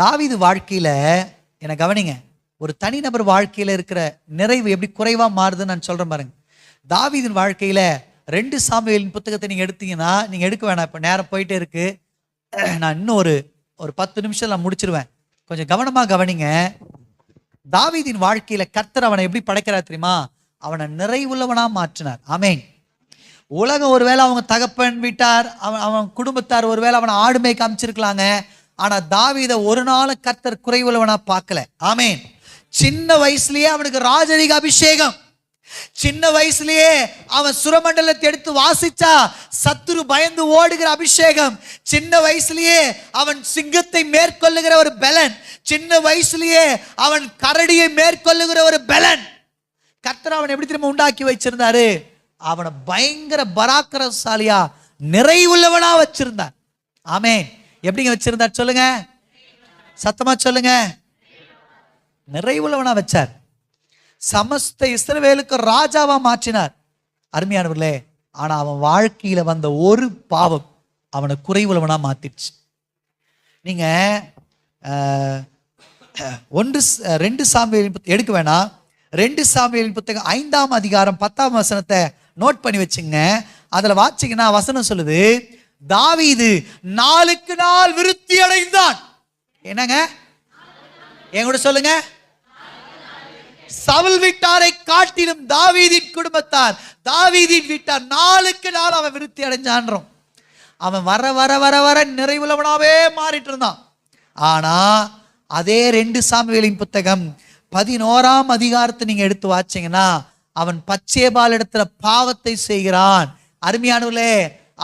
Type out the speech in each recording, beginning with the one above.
தாவீது வாழ்க்கையில் என்னை கவனிங்க ஒரு தனிநபர் வாழ்க்கையில் இருக்கிற நிறைவு எப்படி குறைவாக மாறுதுன்னு நான் சொல்கிறேன் பாருங்க. தாவிதின் வாழ்க்கையில் ரெண்டு சாமியலின் புத்தகத்தை நீங்கள் எடுத்தீங்கன்னா நீங்கள் எடுக்க வேணாம் இப்போ நேரம் போயிட்டே இருக்கு. நான் இன்னும் ஒரு ஒரு பத்து நிமிஷம் நான் முடிச்சிருவேன். கொஞ்சம் கவனமாக கவனிங்க தாவிதின் வாழ்க்கையில் கர்த்தர் அவனை எப்படி படைக்கிறார் தெரியுமா? அவனை நிறைவுள்ளவனாக மாற்றினார். ஆமேன். உலகம் ஒருவேளை அவங்க தகப்பன் விட்டார் அவன் அவன் குடும்பத்தார் ஒருவேளை அவனை ஆடுமை காமிச்சிருக்கலாங்க ஆனா தாவித ஒரு நாள் கர்த்தர் குறைவுள்ளவனா பார்க்கல. ஆமேன். சின்ன வயசுலயே அவனுக்கு ராஜரிக அபிஷேகம். சின்ன வயசுலயே அவன் சுரமண்டலத்தை எடுத்து வாசிச்சா சத்துரு பயந்து ஓடுகிற அபிஷேகம். சின்ன வயசுலயே அவன் சிங்கத்தை மேற்கொள்ளுகிற ஒரு பலன். சின்ன வயசுலயே அவன் கரடியை மேற்கொள்ளுகிற ஒரு பலன். கர்த்தர் அவனை எப்படி திரும்ப உண்டாக்கி வச்சிருந்தாரு? அவனை பயங்கர பராக்கிரமசாலியா நிறைவுள்ளவனா வச்சிருந்தான் ஆமேன். எப்படிங்க வச்சிருந்தார் சொல்லுங்க. சத்தமா சொல்லுங்க. நிறைவுள்ளவனா வச்சார். சமஸ்த இஸ்ரவேலுக்கு ராஜாவா மாற்றினார். அருமையானவர்களே ஆனா அவன் வாழ்க்கையில வந்த ஒரு பாவம் அவனை குறைவுள்ளவனா மாத்திடுச்சு. நீங்க ஒன்று ரெண்டு சாமியலின் புத்தகம் எடுக்க வேணாம். ரெண்டு சாமியலின் புத்தகம் ஐந்தாம் அதிகாரம் பத்தாம் வசனத்தை நோட் பண்ணி வச்சுங்க. அதுல வாச்சிங்கன்னா வசனம் சொல்லுது தாவீது நாளுக்கு நாள் விருத்தி அடைந்தான். என்னங்க? என் கூட சொல்லுங்க. சவுல் வீட்டாரை காட்டிலும் தாவீதின் குடும்பத்தார் தாவீதின் வீட்டார் நாளுக்கு நாள் அவன் விருத்தி அடைஞ்சான்றோம். அவன் வர வர வர வர நிறைவுள்ளவனாவே மாறிட்டு இருந்தான் ஆனா அதே ரெண்டு சாமிகளின் புத்தகம் பதினோராம் அதிகாரத்தை நீங்க எடுத்து வாச்சீங்கன்னா அவன் பச்சேபால் இடத்துல பாவத்தை செய்கிறான். அருமையானவர்களே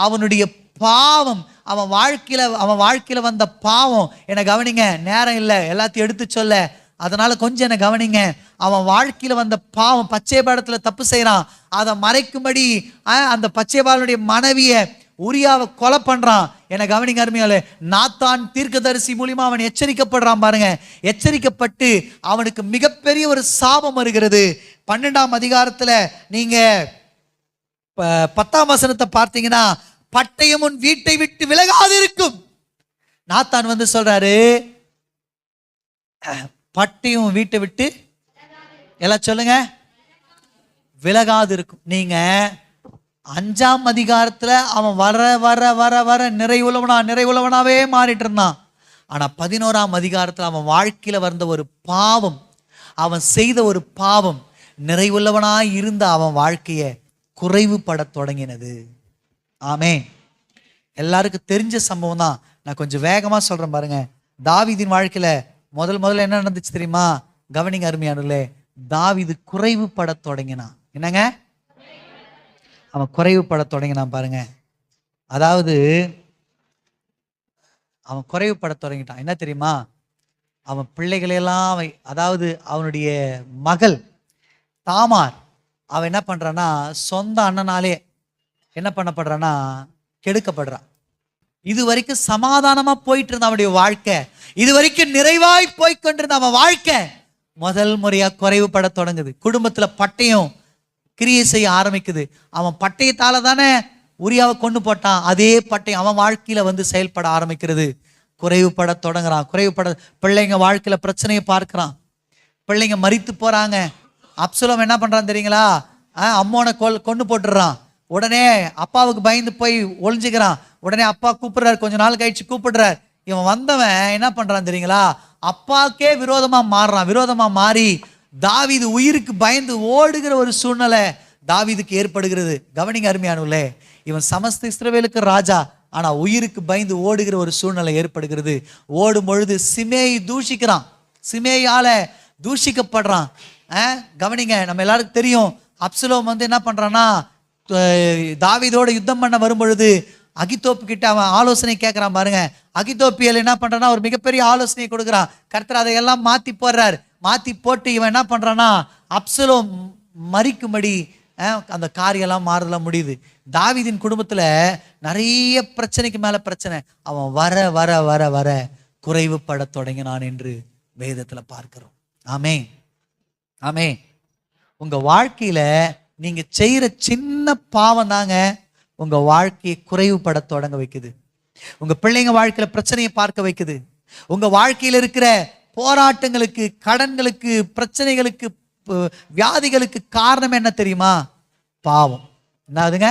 அவனுடைய பாவம். அவன் வாழ்க்கையில் அவன் வாழ்க்கையில் வந்த பாவம். என்னை கவனிங்க நேரம் இல்லை. எல்லாத்தையும் எடுத்து சொல்ல. அதனால் கொஞ்சம் என்னை கவனிங்க. அவன் வாழ்க்கையில் வந்த பாவம் பச்சை பாடத்தில் தப்பு செய்கிறான் அதை மறைக்கும்படி அந்த அந்த பச்சைபாலனுடைய மனைவியை உரியாவை கொலை பண்ணுறான் என்னை கவனிங்க அருமையாலே நாத்தான் தீர்க்கதரிசி மூலிமா அவன் எச்சரிக்கப்படுறான் பாருங்க. எச்சரிக்கப்பட்டு அவனுக்கு மிகப்பெரிய ஒரு சாபம் வருகிறது. பன்னெண்டாம் அதிகாரத்தில் நீங்கள் ப- பத்தாம் வசனத்தை பார்த்தீங்கன்னா பட்டயம் உன் வீட்டை விட்டு விலகாது இருக்கும் நாத்தான் வந்து சொல்றாரு அஹ், பட்டயம் வீட்டை விட்டு எல்லாம் சொல்லுங்க. விலகாது இருக்கும் நீங்க அஞ்சாம் அதிகாரத்துல அவன் வர வர வர வர நிறைவுள்ளவனா நிறைவுள்ளவனாவே மாறிட்டு இருந்தான். ஆனா பதினோராம் அதிகாரத்துல அவன் வாழ்க்கையில வந்த ஒரு பாவம் அவன் செய்த ஒரு பாவம் நிறைவுள்ளவனாய் இருந்த அவன் வாழ்க்கையை குறைவுபடத் தொடங்கினது. ஆமே எல்லாருக்கும் தெரிஞ்ச சம்பவம் தான் நான் கொஞ்சம் வேகமாக சொல்கிறேன் பாருங்க. தாவிதின் வாழ்க்கையில் முதல் முதல்ல என்ன நடந்துச்சு தெரியுமா? கவனிங்க தாவிது குறைவு பட தொடங்கினான். என்னங்க? அவன் குறைவுபடத் தொடங்கினான் பாருங்க. அதாவது அவன் குறைவுபடத் தொடங்கிட்டான். என்ன தெரியுமா? அவன் பிள்ளைகளையெல்லாம் அவன் அதாவது அவனுடைய மகள் தாமார் அவன் என்ன பண்ணுறான்னா சொந்த அண்ணனாலே என்ன பண்ணப்படுறான்னா கெடுக்கப்படுறான். இது வரைக்கும் சமாதானமா போயிட்டு இருந்த அவனுடைய வாழ்க்கை இது வரைக்கும் நிறைவாய் போய்கொண்டிருந்த அவன் வாழ்க்கை முதல் முறையா குறைவுபட தொடங்குது. குடும்பத்துல பட்டயம் கிரியை செய்ய ஆரம்பிக்குது. அவன் பட்டயத்தால தானே உரியாவை கொண்டு போட்டான். அதே பட்டயம் அவன் வாழ்க்கையில வந்து செயல்பட ஆரம்பிக்கிறது. குறைவுபட தொடங்குறான். குறைவுபட பிள்ளைங்க வாழ்க்கையில பிரச்சனையை பார்க்கிறான். பிள்ளைங்க மறித்து போறாங்க. அப்சுலம் என்ன பண்றான் தெரியுங்களா? அம்மோனை கொல் கொண்டு போட்டுடுறான். உடனே அப்பாவுக்கு பயந்து போய் ஒளிஞ்சுக்கிறான். உடனே அப்பா கூப்பிடுறாரு கொஞ்ச நாள் கழிச்சு கூப்பிடுறாரு. இவன் வந்தவன் என்ன பண்ணுறான் தெரியுங்களா? அப்பாக்கே விரோதமாக மாறுறான் விரோதமாக மாறி தாவிது உயிருக்கு பயந்து ஓடுகிற ஒரு சூழ்நிலை தாவிதுக்கு ஏற்படுகிறது. கவனிங்க அருமையானுள்ளே இவன் சமஸ்த இஸ்ரவேலுக்கு ராஜா ஆனால் உயிருக்கு பயந்து ஓடுகிற ஒரு சூழ்நிலை ஏற்படுகிறது. ஓடும் பொழுது சிமேயை தூஷிக்கிறான். சிமேயால் தூஷிக்கப்படுறான். கவனிங்க நம்ம எல்லாருக்கும் தெரியும். அப்சலோம் வந்து என்ன பண்ணுறான்னா தாவிதோடு யுத்தம் பண்ண வரும்பொழுது அகித்தோப்பு கிட்ட அவன் ஆலோசனை கேட்குறான் பாருங்க. அகித்தோப்பியல் என்ன பண்ணுறான்னா ஒரு மிகப்பெரிய ஆலோசனை கொடுக்குறான். கர்த்தர் அதையெல்லாம் மாற்றி போடுறார். மாற்றி போட்டு இவன் என்ன பண்ணுறான்னா அப்சலோ மறிக்கும்படி அந்த காரியெல்லாம் மாறுதலாம் முடியுது. தாவிதின் குடும்பத்தில் நிறைய பிரச்சனைக்கு மேலே பிரச்சனை. அவன் வர வர வர வர குறைவுபடத் தொடங்கினான் என்று வேதத்தில் பார்க்கிறோம். ஆமே ஆமே உங்கள் வாழ்க்கையில் நீங்க செய்யற சின்ன பாவம் தாங்க உங்க வாழ்க்கையை குறைவுபட தொடங்க வைக்குது. உங்க பிள்ளைங்க வாழ்க்கையில பிரச்சனையை பார்க்க வைக்குது. உங்க வாழ்க்கையில் இருக்கிற போராட்டங்களுக்கு கடன்களுக்கு பிரச்சனைகளுக்கு வியாதிகளுக்கு காரணம் என்ன தெரியுமா? பாவம். என்ன என்னாதுங்க